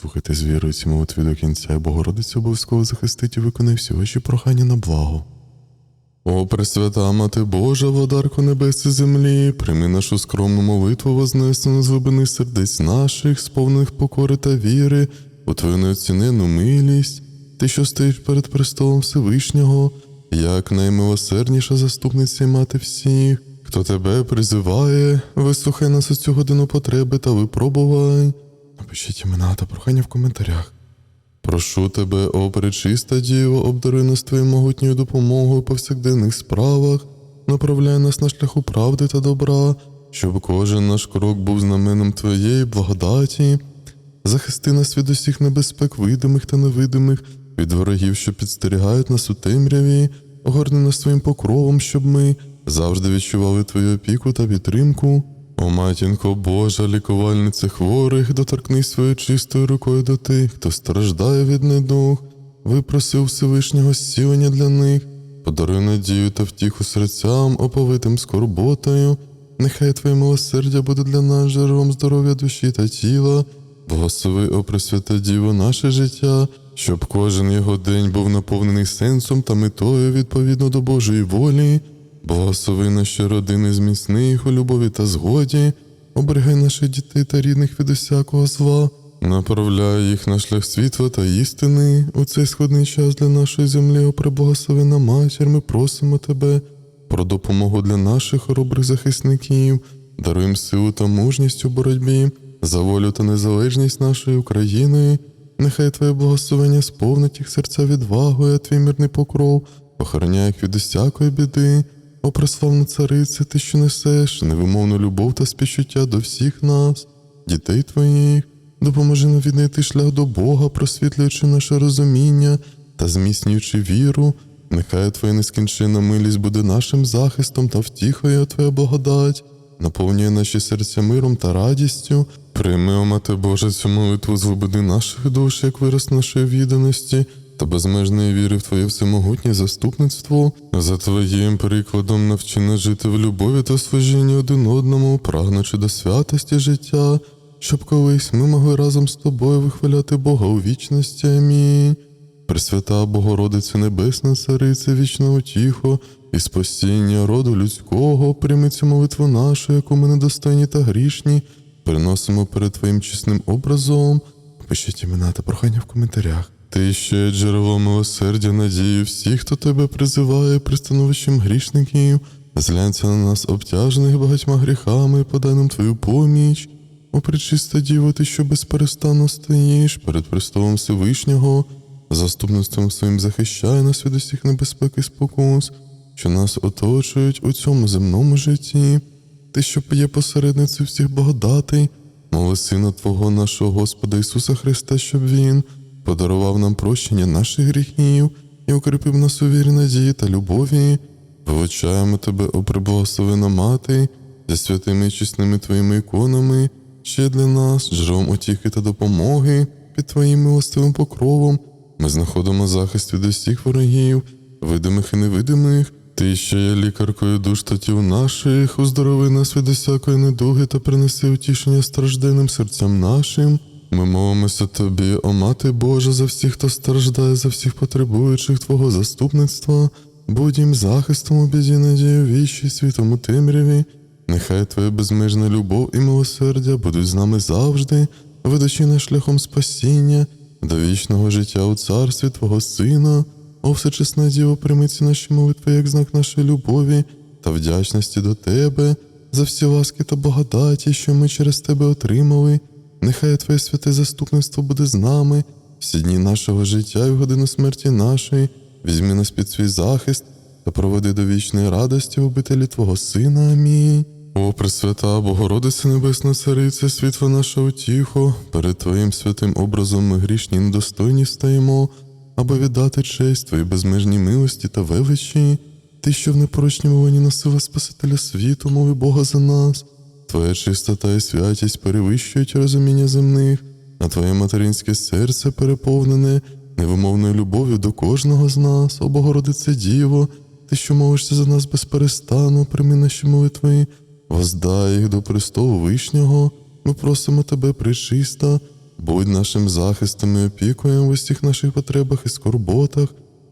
Слухайте з вірою ці молитви до кінця, і Богородиця обов'язково захистить і виконає всі ваші прохання на благо. О, Пресвята Мати Божа, водарко небес і землі, прийми нашу скромну молитву, вознесену з глибини сердець наших, сповнених покори та віри, у Твою неоцінену милість, Ти, що стоїш перед престолом Всевишнього, як наймилосердніша заступниця і мати всіх, хто тебе призиває, вислухай нас у цю годину потреби та випробувань. Напишіть імена та прохання в коментарях. Прошу тебе, о пречиста Діво, обдаруй нас твоєю могутньою допомогою у повсякденних справах, направляй нас на шляху правди та добра, щоб кожен наш крок був знаменом Твоєї благодаті. Захисти нас від усіх небезпек, видимих та невидимих, від ворогів, що підстерігають нас у темряві, огорни нас своїм покровом, щоб ми завжди відчували Твою опіку та підтримку. О, матінко Божа, лікувальниця хворих, доторкнись своєю чистою рукою до тих, хто страждає від недуг, випросив Всевишнього зцілення для них, подаруй надію та втіху серцям, оповитим скорботою. Нехай Твоє милосердя буде для нас джерелом здоров'я душі та тіла. Благослови, о Пресвята Діво, наше життя, щоб кожен його день був наповнений сенсом та метою відповідно до Божої волі. Благослови наші родини зміцни їх у любові та згоді, оберігай наших дітей та рідних від усякого зла, направляй їх на шлях світла та істини. У цей складний час для нашої землі, о преблагословена матір, ми просимо тебе про допомогу для наших хоробрих захисників, даруй силу та мужність у боротьбі, за волю та незалежність нашої України. Нехай Твоє благословення сповнить їх серця відвагою, а твій мирний покров охороняє їх від усякої біди. О, преславна царице, ти, що несеш невимовну любов та співчуття до всіх нас, дітей твоїх, допоможи нам віднайти шлях до Бога, просвітлюючи наше розуміння та зміцнюючи віру. Нехай Твоя нескінченна милість буде нашим захистом та втіхою, Твоя благодать, наповнює наші серця миром та радістю. Прийми, о Мати Божа, цю молитву з глибини наших душ, як вираз нашої відданості та безмежної віри в Твоє всемогутнє заступництво, за Твоїм прикладом навчи нас жити в любові та служінні один одному, прагнучи до святості життя, щоб колись ми могли разом з тобою вихваляти Бога у вічності. Амінь. Пресвята Богородиця Небесна, Цариця вічного утіху і спасіння роду людського, прийми молитву нашу, яку ми недостойні та грішні, приносимо перед Твоїм чесним образом. Пишіть імена та прохання в коментарях. Ти ще джерело милосердя, надії всіх, хто тебе призиває пристановищем грішників, зглянься на нас обтяжених багатьма гріхами, подай нам твою поміч. О, пречиста діво, ти, що безперестанно стоїш перед престолом Всевишнього, заступництвом своїм захищає нас від усіх небезпек і спокус, що нас оточують у цьому земному житті. Ти, що є посередницею всіх благодатей, моли Сина Твого нашого Господа Ісуса Христа, щоб Він подарував нам прощення наших гріхів і укріпив нас у вірі надії та любові. Вилучаємо тебе, о приблагословена мати, зі святими і чесними твоїми іконами, ще для нас, джерелом утіхи та допомоги, під твоїм милостивим покровом. Ми знаходимо захист від усіх ворогів, видимих і невидимих. Ти, що є лікаркою душ та тіл наших, оздорови нас від усякої недуги та принеси утішення стражденним серцям нашим. Ми молимося тобі, о Мати Божа, за всіх, хто страждає, за всіх потребуючих Твого заступництва, будь їм захистом у біді надію вічі світом у темряві. Нехай Твоя безмежна любов і милосердя будуть з нами завжди, ведучи нас шляхом спасіння, до вічного життя у царстві Твого Сина. О, всечесна Діво, прийми ці наші молитви як знак нашої любові та вдячності до Тебе за всі ласки та благодаті, що ми через Тебе отримали. Нехай Твоє святе заступництво буде з нами всі дні нашого життя і в годину смерті нашої, візьми нас під свій захист та проведи до вічної радості в обителі Твого Сина. Амінь. О, Пресвята, Богородице Небесна Цариця, світло наше утіхо, перед Твоїм святим образом ми грішні недостойні стаємо, аби віддати честь Твоїй безмежній милості та величі, Ти, що в непорочній волоні носила Спасителя світу, мови Бога за нас. Твоя чистота і святість перевищують розуміння земних, а Твоє материнське серце переповнене невимовною любов'ю до кожного з нас, о Богородице Діво, Ти, що молишся за нас безперестану, прийми наші молитви, воздай їх до престолу Вишнього, ми просимо Тебе, причиста, Будь нашим захистом і опікуєм в усіх наших потребах і скорботах,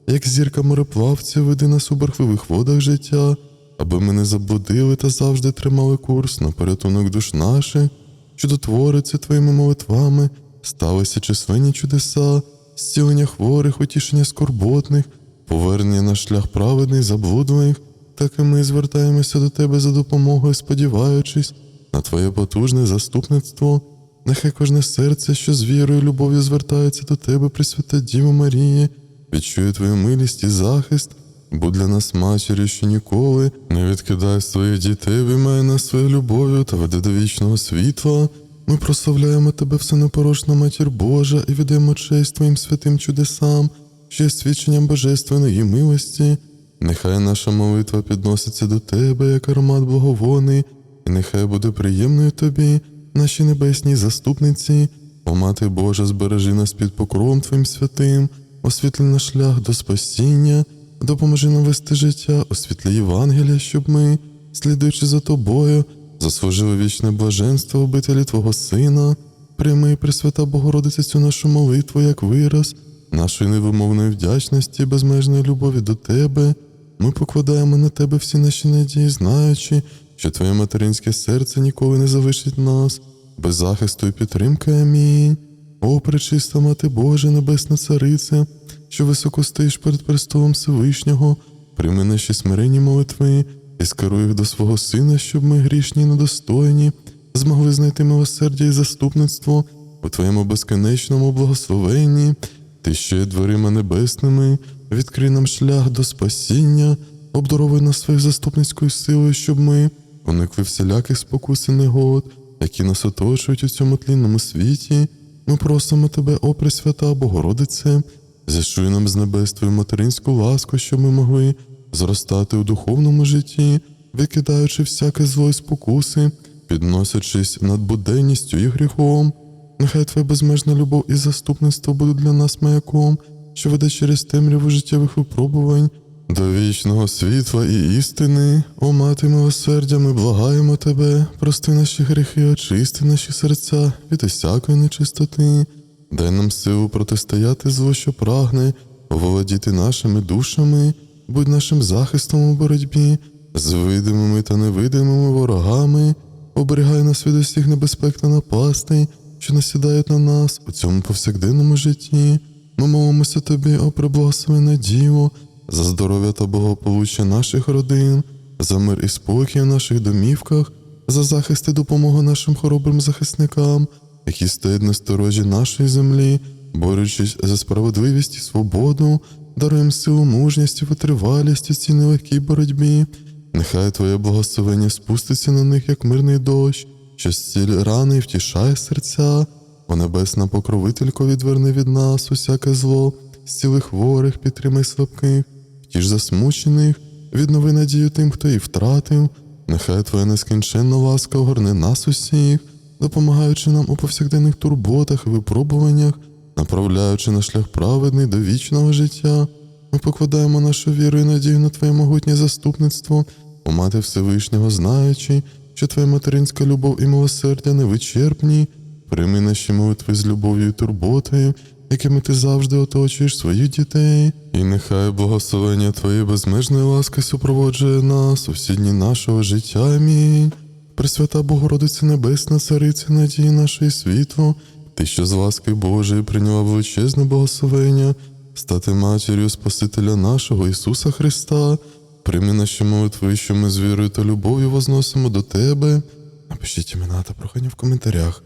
як зірка мореплавця веди нас у бурхливих водах життя, аби ми не заблудили та завжди тримали курс на порятунок душ наших, що дотвориться твоїми молитвами, сталися численні чудеса, зцілення хворих, утішення скорботних, повернення на шлях праведний заблудлених, так і ми звертаємося до тебе за допомогою, сподіваючись на Твоє потужне заступництво. Нехай кожне серце, що з вірою і любов'ю звертається до Тебе, Пресвята Діво Марії, відчує Твою милість і захист, будь для нас матір'ю, що ніколи не відкидай своїх дітей, виймає нас своєю любов'ю та веде до вічного світла. Ми прославляємо Тебе, всенепорочна Матір Божа, і віддаємо честь Твоїм святим чудесам, що є свідченням божественної милості. Нехай наша молитва підноситься до Тебе, як аромат благовоний, і нехай буде приємною Тобі, нашій небесній заступниці, о Мати Божа, збережи нас під покровом Твоїм святим, освітлі наш шлях до спасіння, допоможи нам вести життя, освітлі Євангелія, щоб ми, слідуючи за Тобою, заслужили вічне блаженство обителі Твого Сина, прийми, Пресвята Богородиця, цю нашу молитву як вираз нашої невимовної вдячності і безмежної любові до Тебе. Ми покладаємо на Тебе всі наші надії, знаючи, що Твоє материнське серце ніколи не залишить нас, без захисту і підтримки. Амінь. О, пречиста Мати Божа, Небесна Цариця, що високо стоїш перед престолом Всевишнього, прийми наші смиренні молитви і скеруй їх до свого Сина, щоб ми грішні і недостойні, змогли знайти милосердя і заступництво у Твоєму безконечному благословенні. Ти ще дверима небесними, відкрий нам шлях до спасіння, обдаровуй нас своєю заступницькою силою, щоб ми уникли всіляких спокус і негод, які нас оточують у цьому тлінному світі. Ми просимо тебе, о Пресвята Богородице, зашуй нам з небес твою материнську ласку, щоб ми могли зростати у духовному житті, викидаючи всяке зло і спокуси, підносячись над буденністю і гріхом. Нехай Твоя безмежна любов і заступництво будуть для нас маяком, що веде через темряву життєвих випробувань до вічного світла і істини. О мати милосердя, ми благаємо Тебе, прости наші гріхи, очисти наші серця від усякої нечистоти, дай нам силу протистояти зло, що прагне, оволодіти нашими душами, будь нашим захистом у боротьбі, з видимими та невидимими ворогами, оберігай нас від усіх небезпек та напастей що насідають на нас у цьому повсякденному житті. Ми молимося тобі, о приблагословенна Діво, за здоров'я та благополуччя наших родин, за мир і спокій в наших домівках, за захист і допомогу нашим хоробрим захисникам, які стоять на сторожі нашої землі, борючись за справедливість і свободу, даруємо силу мужність і витривалість у цій нелегкій боротьбі. Нехай Твоє благословення спуститься на них, як мирний дощ, що зціль рани і втішає серця, о небесна покровителько відверни від нас усяке зло, зціли хворих, підтримай слабких, втіш засмучених, віднови надію тим, хто їх втратив. Нехай Твоя нескінченна ласка огорне нас усіх, допомагаючи нам у повсякденних турботах і випробуваннях, направляючи на шлях праведний до вічного життя. Ми покладаємо нашу віру і надію на Твоє могутнє заступництво, о Мати Всевишнього, знаючи, що Твоя материнська любов і милосердя невичерпні, прийми наші молитви з любов'ю і турботою, якими ти завжди оточуєш своїх дітей, і нехай благословення Твоєї безмежної ласки супроводжує нас у всі дні нашого життя. Амінь. Пресвята Богородиця Небесна, Цариця надії нашої світу, ти, що з ласки Божої прийняла величезне благословення, стати матір'ю Спасителя нашого Ісуса Христа. Прийми наші молитви, що ми з вірою та любов'ю возносимо до Тебе. Напишіть імена та прохання в коментарях.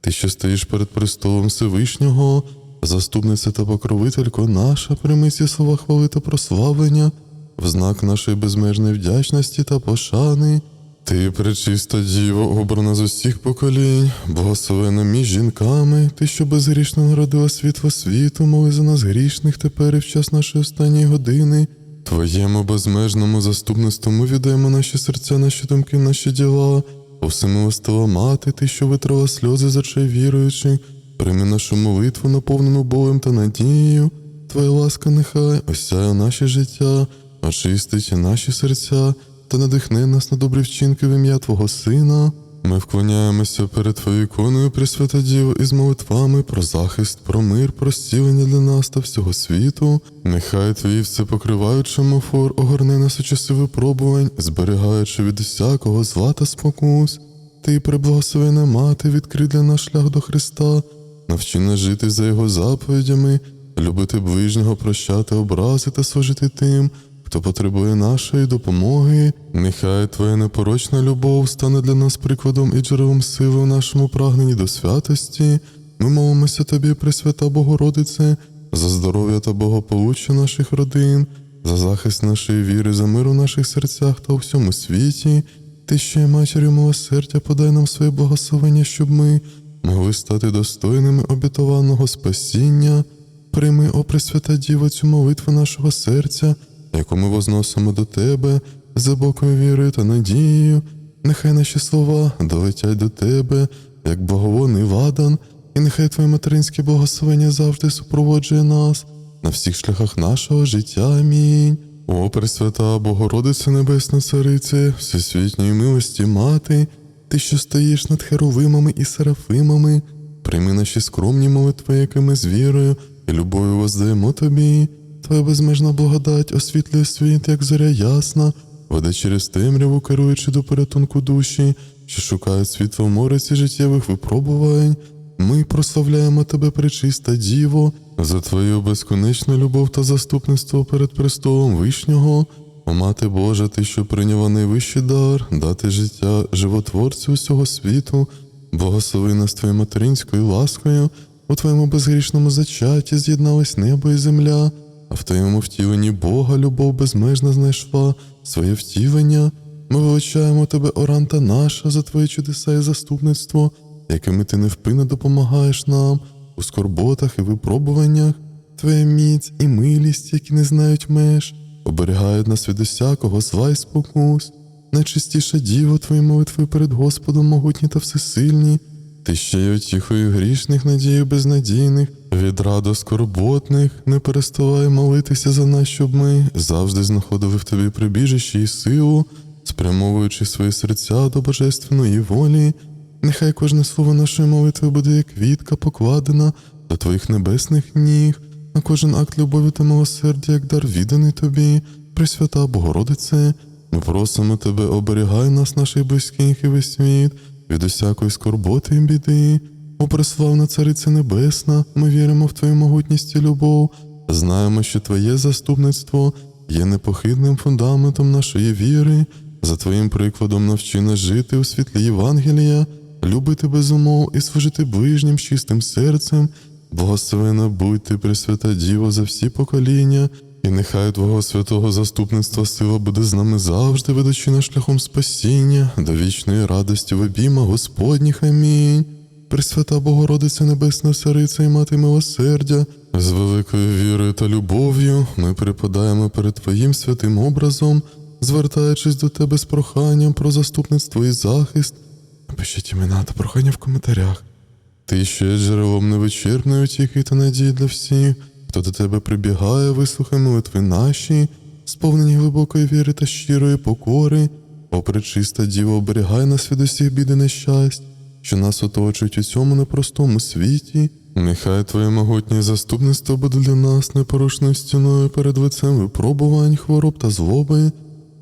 Ти, що стоїш перед престолом Всевишнього, заступниця та покровителько наша, прийми ці слова хвали та прославлення, в знак нашої безмежної вдячності та пошани. Ти, пречиста діво, обрана з усіх поколінь, благословена між жінками, ти, що безгрішно народила світло світу, моли за нас грішних тепер і в час нашої останньої години. Твоєму безмежному заступництву ми віддаємо наші серця, наші думки, наші діла. О всемилостива мати, ти, що витрала сльози з очей віруючих, прийми нашу молитву, наповнену болем та надією. Твоя ласка нехай осяє наше життя, очистить наші серця та надихне нас на добрі вчинки в ім'я Твого Сина. Ми вклоняємося перед Твоєю іконою, Пресвята Діво, із молитвами про захист, про мир, про зцілення для нас та всього світу. Нехай Твій всепокриваючий мофор огорне нас у часи випробувань, зберігаючи від усякого зла та спокус. Ти, преблагословена мати, відкрий для нас шлях до Христа, навчи нас жити за Його заповідями, любити ближнього, прощати образи та служити тим, хто потребує нашої допомоги. Нехай Твоя непорочна любов стане для нас прикладом і джерелом сили в нашому прагненні до святості. Ми молимося Тобі, Пресвята Богородице, за здоров'я та благополуччя наших родин, за захист нашої віри, за мир у наших серцях та у всьому світі. Ти ще є матір'ю милосердя, подай нам своє благословення, щоб ми могли стати достойними обітованого спасіння. Прийми, о Пресвята Діво, цю молитву нашого серця, яку ми возносимо до Тебе з глибокою вірою та надією. Нехай наші слова долетять до Тебе, як благовонний ладан, і нехай Твоє материнське благословення завжди супроводжує нас на всіх шляхах нашого життя. Амінь. О, Пресвята Богородице Небесна Царице, всесвітньої милості Мати, Ти, що стоїш над херовимами і серафимами, прийми наші скромні молитви, якими з вірою і любов'ю воздаємо Тобі. Твоя безмежна благодать освітлює світ, як зоря ясна, веде через темряву, керуючи до порятунку душі, що шукають світло в мориці життєвих випробувань. Ми прославляємо Тебе, пречиста Діво, за Твою безконечну любов та заступництво перед престолом Вишнього. О, Мати Божа, Ти, що прийняла найвищий дар, дати життя животворцю усього світу, благослови нас Твоєю материнською ласкою, у Твоєму безгрішному зачаті з'єднались небо і земля, а в Твоєму втіленні Бога любов безмежна знайшла своє втілення. Ми величаємо Тебе, Оранта наша, за Твої чудеса і заступництво, якими Ти невпинно допомагаєш нам у скорботах і випробуваннях. Твоя міць і милість, які не знають меж, оберігають нас від усякого зла й спокус. Найчистіша діво Твої молитви перед Господом могутні та всесильні. Ти ще й утіхою грішних надію безнадійних, від раду скорботних, не переставай молитися за нас, щоб ми завжди знаходили в тобі прибіжище і силу, спрямовуючи свої серця до божественної волі. Нехай кожне слово нашої молитви буде як квітка покладена до твоїх небесних ніг, на кожен акт любові та милосердя, як дар відданий тобі, Пресвята Богородице. Ми просимо тебе, оберігай нас, наших близьких і весь світ, від усякої скорботи і біди. О, преславна Цариця Небесна, ми віримо в Твою могутність і любов, знаємо, що Твоє заступництво є непохитним фундаментом нашої віри. За Твоїм прикладом навчи нас жити у світлі Євангелія, любити без умов і служити ближнім чистим серцем. Благословена будь ти, Пресвята Діво, за всі покоління, і нехай Твого святого заступництва сила буде з нами завжди, ведучи нас шляхом спасіння, до вічної радості в обійма Господніх. Амінь. Пресвята Богородиця Небесна Цариця і Мати милосердя, з великою вірою та любов'ю ми припадаємо перед Твоїм святим образом, звертаючись до Тебе з проханням про заступництво і захист. Напишіть імена та прохання в коментарях. Ти ще джерелом невичерпної утіхи та надії для всіх, хто до тебе прибігає, вислухай молитви наші, сповнені глибокої віри та щирої покори. О, пречиста Діво, оберігай нас від усіх бід і нещасть, що нас оточують у цьому непростому світі. Нехай Твоє могутнє заступництво буде для нас непорушною стіною перед лицем випробувань, хвороб та злоби.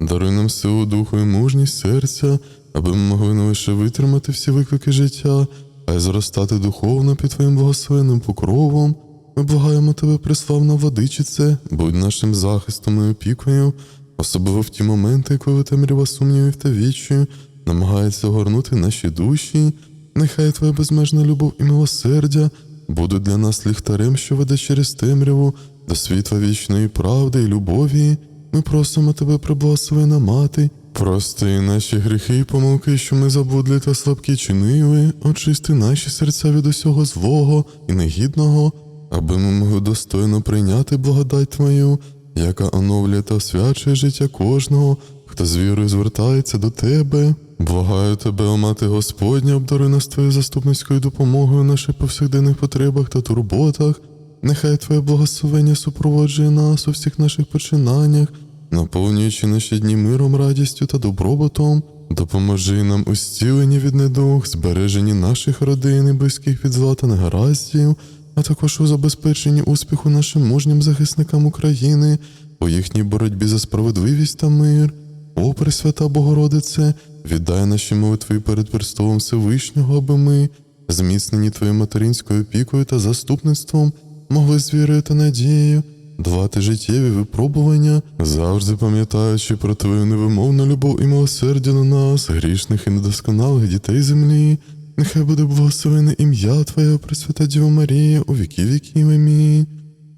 Даруй нам силу духу і мужність серця, аби ми могли не лише витримати всі виклики життя, а й зростати духовно під Твоїм благословенним покровом. Ми благаємо Тебе, приславна владичице, будь нашим захистом і опікою, особливо в ті моменти, коли темрява сумнівів та віччю намагається огорнути наші душі. Нехай Твоя безмежна любов і милосердя будуть для нас ліхтарем, що веде через темряву до світла вічної правди і любові. Ми просимо Тебе, приблагословена мати, прости наші гріхи і помилки, що ми забудлі та слабкі чинили, очисти наші серця від усього злого і негідного, аби ми могли достойно прийняти благодать Твою, яка оновлює та освячує життя кожного, хто з вірою звертається до Тебе. Благаю Тебе, о Мати Господня, обдаруй нас Твоєю заступницькою допомогою в наших повсякденних потребах та турботах. Нехай Твоє благословення супроводжує нас у всіх наших починаннях, наповнюючи наші дні миром, радістю та добробутом. Допоможи нам у зціленні від недуг, збереженні наших родин і близьких від зла та негараздів, а також у забезпеченні успіху нашим мужнім захисникам України у їхній боротьбі за справедливість та мир. О, Пресвята Богородице, віддай наші молитви перед престолом Всевишнього, аби ми, зміцнені Твоєю материнською опікою та заступництвом, могли з вірою та надією давати життєві випробування, завжди пам'ятаючи про Твою невимовну любов і милосердя на нас, грішних і недосконалих дітей землі. Нехай буде благословене ім'я Твоє, Пресвята Діва Марія, у віки віків. Амінь.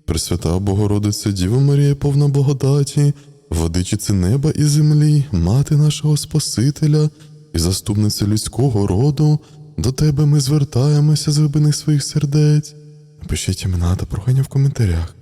Пресвята Богородиця Діва Марія, повна благодаті, владичице неба і землі, мати нашого Спасителя і заступниця людського роду, до Тебе ми звертаємося з глибини своїх сердець. Напишіть імена та прохання в коментарях.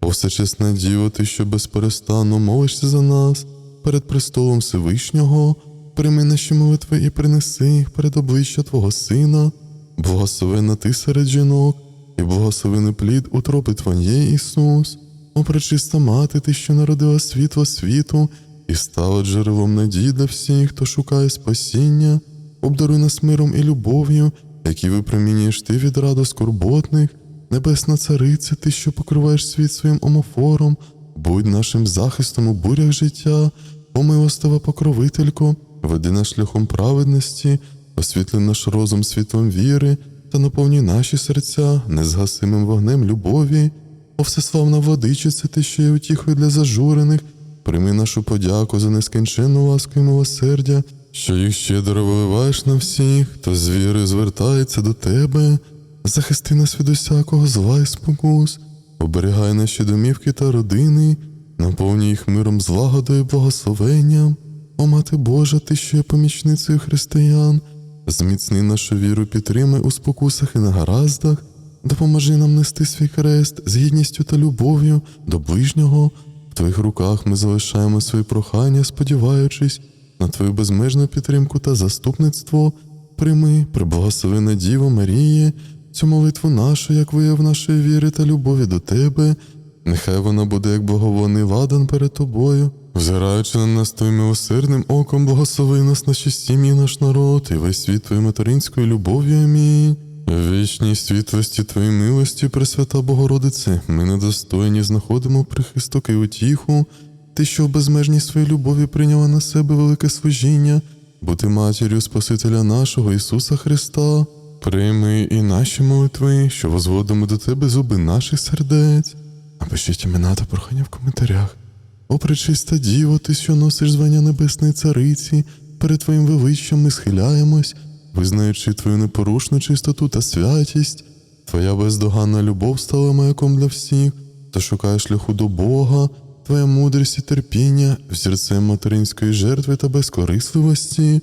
О всечесна Діво, ти, що безперестанно молишся за нас перед престолом Всевишнього, прийми наші молитви і принеси їх перед обличчя Твого Сина, благословена ти серед жінок, і благословений плід утропи Твоєї Ісус, о пречиста мати, ти, що народила світло світу, і стала джерелом надії для всіх, хто шукає спасіння, обдаруй нас миром і любов'ю, які випромінюєш ти від раду скорботних, Небесна цариця, ти, що покриваєш світ своїм омофором, будь нашим захистом у бурях життя, о милостива покровителько, веди нас шляхом праведності, освітли наш розум світлом віри та наповнюй наші серця незгасимим вогнем любові. О всеславна владичиця, ти, що є утіхою для зажурених, прийми нашу подяку за нескінченну ласку і милосердя, що їх щедро виливаєш на всіх, хто з вірою звертається до тебе. Захисти нас від усякого зла і спокус, оберігай наші домівки та родини, наповнюй їх миром злагодою і благословенням. О мати Божа, ти що є помічницею християн, зміцни нашу віру, підтримай у спокусах і негараздах, допоможи нам нести свій хрест з гідністю та любов'ю до ближнього. В твоїх руках ми залишаємо свої прохання, сподіваючись на твою безмежну підтримку та заступництво. Прийми, приблагословена Діво Марії, цю молитву нашу, як вияв нашої віри та любові до тебе, нехай вона буде як благовонний ладан перед тобою, взираючи на нас твоїм милосердним оком, благослови нас наші сім'ї, наш народ, і весь світ твоєю материнською любов'ю. Амінь. Вічній світлості Твоєї милості, Пресвята Богородице, ми недостойні знаходимо прихисток і утіху, ти, що в безмежній своїй любові прийняла на себе велике служіння, бути матір'ю Спасителя нашого Ісуса Христа. Прийми і наші молитви, що возводимо до тебе зуби наших сердець. Напишіть імена та прохання в коментарях. О, пречиста Діво, ти, що носиш звання Небесної Цариці, перед Твоїм величчям ми схиляємось, визнаючи Твою непорушну чистоту та святість. Твоя бездоганна любов стала маяком для всіх, хто шукає шляху до Бога, Твоя мудрість і терпіння, взірцем материнської жертви та безкорисливості.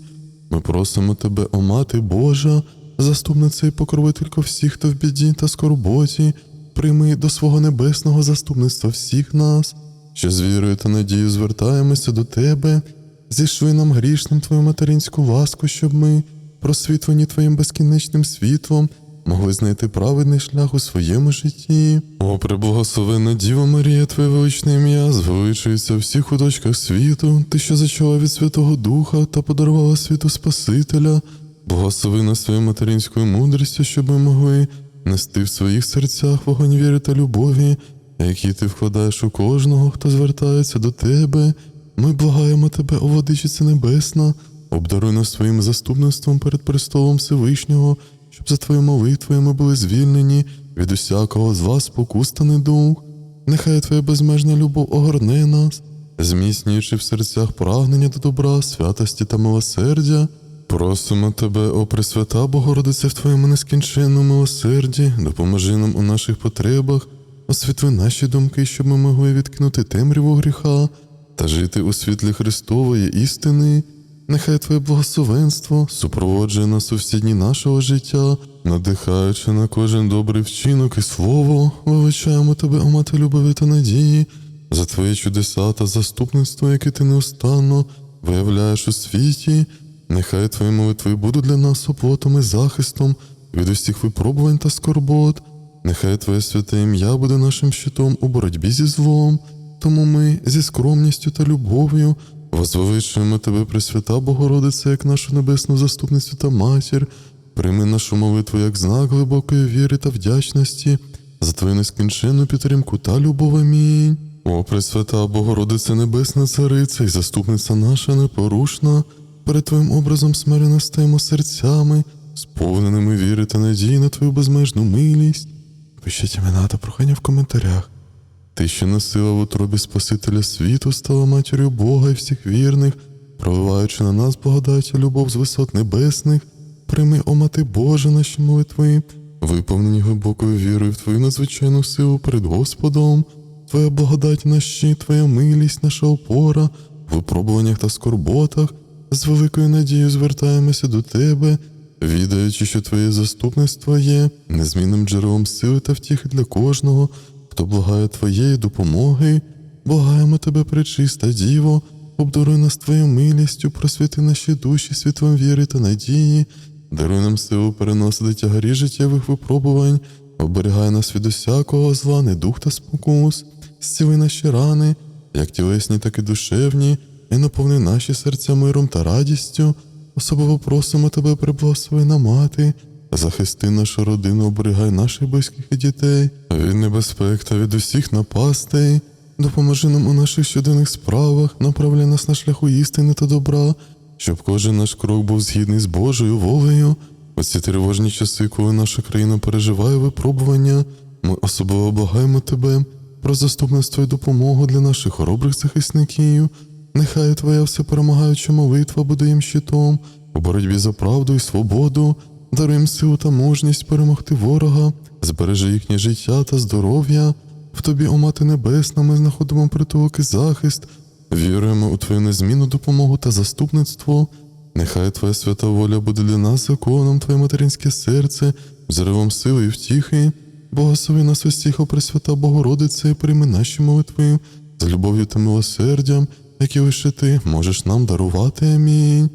Ми просимо Тебе, о Мати Божа, заступниця і покровителько всіх, хто в біді та скорботі, прийми до свого небесного заступництва всіх нас, що з вірою та надією звертаємося до Тебе, зішли нам грішним Твою материнську ласку, щоб ми, просвітлені Твоїм безкінечним світлом, могли знайти праведний шлях у своєму житті. О, преблагословенна Діва Марія, Твоє величне ім'я, звеличується в всіх куточках світу, Ти, що зачала від Святого Духа та подарувала світу Спасителя, благослови нас своєю материнською мудрістю, щоб ми могли нести в своїх серцях вогонь віри та любові, які ти вкладаєш у кожного, хто звертається до тебе. Ми благаємо тебе, о Владичице Небесна, обдаруй нас своїм заступництвом перед престолом Всевишнього, щоб за твоєю молитвою ми були звільнені від усякого з вас спокус та недуг. Нехай твоя безмежна любов огорне нас, зміцнюючи в серцях прагнення до добра, святості та милосердя. Просимо тебе, о Пресвята Богородице, в Твоєму нескінченному милосерді, допоможи нам у наших потребах, освітли наші думки, щоб ми могли відкинути темряву гріха та жити у світлі Христової істини. Нехай Твоє благословенство супроводжує нас у всі дні нашого життя, надихаючи на кожен добрий вчинок і слово, величаємо тебе, о мати любові та надії, за Твої чудеса та заступництво, яке ти неустанно виявляєш у світі. Нехай Твої молитви будуть для нас оплотом і захистом від усіх випробувань та скорбот. Нехай Твоє святе ім'я буде нашим щитом у боротьбі зі злом. Тому ми зі скромністю та любов'ю Возвеличуємо тебе, Пресвята Богородице, як нашу небесну заступницю та матір. Прийми нашу молитву як знак глибокої віри та вдячності за твою нескінченну підтримку та любов. Амінь. О, Пресвята Богородице Небесна Цариця і заступниця наша непорушна, перед Твоїм образом смирено стаємо серцями, сповненими віри та надії на Твою безмежну милість. Пишіть імена та прохання в коментарях. Ти, що носила в утробі Спасителя світу, стала матір'ю Бога і всіх вірних, проливаючи на нас благодаття любов з висот небесних, прийми, о Мати Божа, наші молитви, виповнені глибокою вірою в Твою надзвичайну силу перед Господом, Твоя благодать на щит, Твоя милість, наша опора, в випробуваннях та скорботах, з великою надією звертаємося до Тебе, відаючи, що Твоє заступництво є незмінним джерелом сили та втіхи для кожного, хто благає Твоєї допомоги, благаємо Тебе, пречиста Діво, обдаруй нас Твоєю милістю, просвіти наші душі світлом віри та надії, даруй нам силу переносити тягарі життєвих випробувань, оберігай нас від усякого зла, недух та спокус, зціли наші рани, як тілесні, так і душевні, і наповни наші серця миром та радістю. Особливо просимо тебе, приблагословена мати, захисти нашу родину, оберігай наших близьких і дітей від небезпек та від усіх напастей. Допоможи нам у наших щоденних справах, направляй нас на шляху істини та добра, щоб кожен наш крок був згідний з Божою волею. У ці тривожні часи, коли наша країна переживає випробування, ми особливо благаємо тебе про заступництво і допомогу для наших хоробрих захисників. Нехай Твоя всеперемагаюча молитва буде їм щитом у боротьбі за правду і свободу, даруй силу та мужність перемогти ворога, збережи їхнє життя та здоров'я. В тобі, о Мати Небесна, ми знаходимо притулок і захист, віруємо у Твою незмінну допомогу та заступництво. Нехай Твоя свята воля буде для нас законом, Твоє материнське серце, взривом сили і втіхи. Благослови нас усіх, о Пресвята Богородице, і прийми наші молитви з любов'ю та милосердям, які лише ти можеш нам дарувати. Амінь.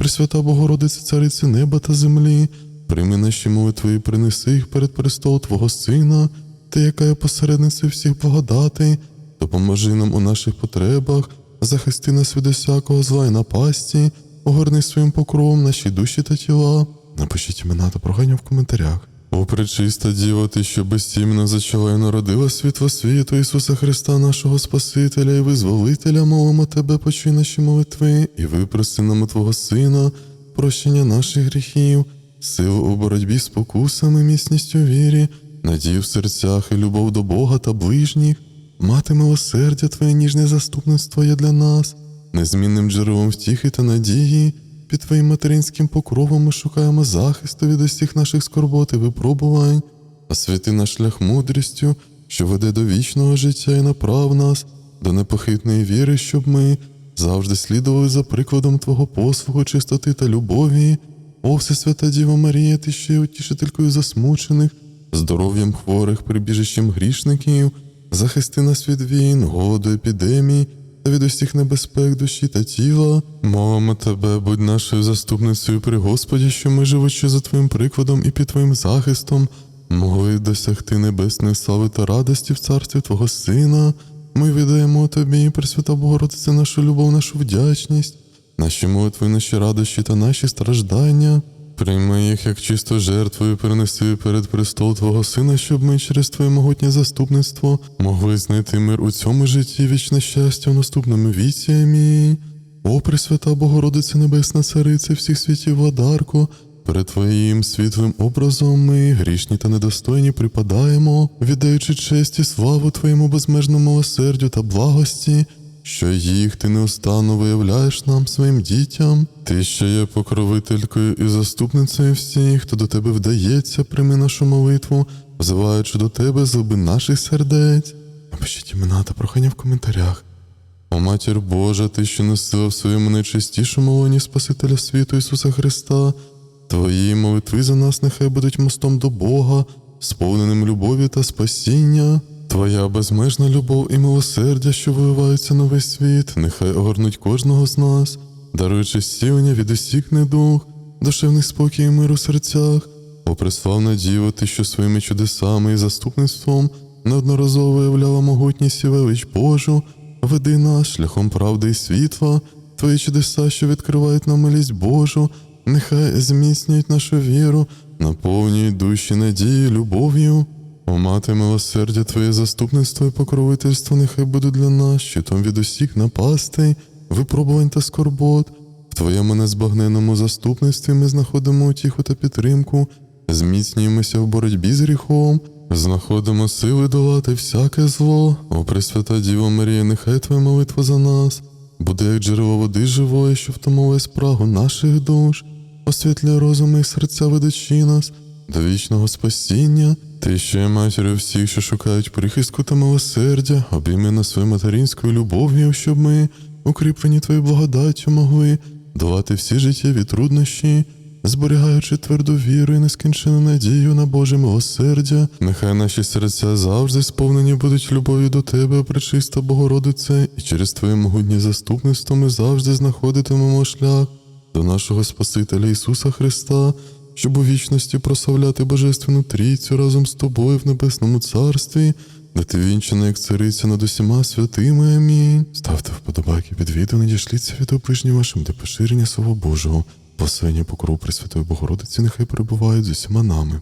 Пресвята Богородице, Цариці неба та землі, прийми наші мови Твої, принеси їх перед престол Твого Сина, ти, яка є посередницею всіх благодатей, допоможи нам у наших потребах, захисти нас від усякого зла і напасті, огорни своїм покровом наші душі та тіла. Напишіть імена та прохання в коментарях. О, пречиста Діва, ти, що безсімно зачала і народила світло світу Ісуса Христа, нашого Спасителя і Визволителя, молимо Тебе, почуй наші молитви, і випроси нам Твого Сина, прощення наших гріхів, силу у боротьбі з покусами, міцністю вірі, надію в серцях і любов до Бога та ближніх, мати милосердя, Твоє ніжне заступництво є для нас, незмінним джерелом втіхи та надії. Під Твоїм материнським покровом ми шукаємо захисту від усіх наших скорбот і випробувань, освіти наш шлях мудрістю, що веде до вічного життя і направ нас, до непохитної віри, щоб ми завжди слідували за прикладом Твого послугу, чистоти та любові. О, Всесвята Діва Марія, ти ще є утішителькою засмучених, здоров'ям хворих, прибіжищем грішників, захисти нас від війн, голоду, епідемій від усіх небезпек душі та тіла. Молимо тебе, будь нашою заступницею при Господі, що ми, живучи за Твоїм прикладом і під Твоїм захистом, могли досягти небесної слави та радості в царстві Твого Сина. Ми віддаємо Тобі, Пресвята Богородице, нашу любов, нашу вдячність, наші молитви, наші радощі та наші страждання. Прийми їх як чисто жертвою, перенеси перед престол Твого Сина, щоб ми через Твоє могутнє заступництво могли знайти мир у цьому житті, вічне щастя в наступному віці. Амінь. О, Пресвята Богородице Небесна Цариця всіх світів владарко, перед Твоїм світлим образом ми, грішні та недостойні, припадаємо, віддаючи честь і славу Твоєму безмежному милосердю та благості, що їх ти неустанно виявляєш нам своїм дітям. Ти, що є покровителькою і заступницею всіх, хто до тебе вдається, прийми нашу молитву, взиваючи до тебе з наших сердець. Напишіть імена та прохання в коментарях. О матір Божа, ти, що носила в своєму найчистішому лоні Спасителя світу Ісуса Христа, Твої молитви за нас нехай будуть мостом до Бога, сповненим любові та спасіння. Твоя безмежна любов і милосердя, що виливаються на весь світ, нехай огорнуть кожного з нас, даруючи зцілення від усіх недуг, душевний спокій і мир у серцях. О, преславна Діва, ти, що своїми чудесами і заступництвом неодноразово виявляла могутність і велич Божу, веди нас шляхом правди і світла, Твої чудеса, що відкривають нам милість Божу, нехай зміцнюють нашу віру, наповнюють душі надії, любов'ю. О, мати милосердя, Твоє заступництво і покровительство нехай буде для нас щитом від усіх напастей, випробувань та скорбот. В Твоєму незбагненному заступництві ми знаходимо утіху та підтримку, зміцнюємося в боротьбі з гріхом, знаходимо сили долати всяке зло. О, Пресвята Діво Марія, нехай Твоя молитва за нас буде як джерело води живої, що втомовує спрагу наших душ, освітлює розуми і серця ведучи нас до вічного спасіння. Ти ще є матір'ю всіх, що шукають прихистку та милосердя, обійми нас своєю материнською любов'ю, щоб ми, укріплені Твоєю благодаттю, могли долати всі життєві труднощі, зберігаючи тверду віру і нескінчену надію на Боже милосердя. Нехай наші серця завжди сповнені будуть любов'ю до Тебе, пречиста Богородице, і через Твоє могутнє заступництво ми завжди знаходитимемо шлях до нашого Спасителя Ісуса Христа, щоб у вічності прославляти Божественну Трійцю разом з тобою в Небесному Царстві, де ти вінчена, як цариця над усіма святими. Амінь. Ставте вподобайки під відео, надішліться від оприжні вашим для поширення Слова Божого. Послання покров Пресвятої Богородиці нехай перебувають з усіма нами.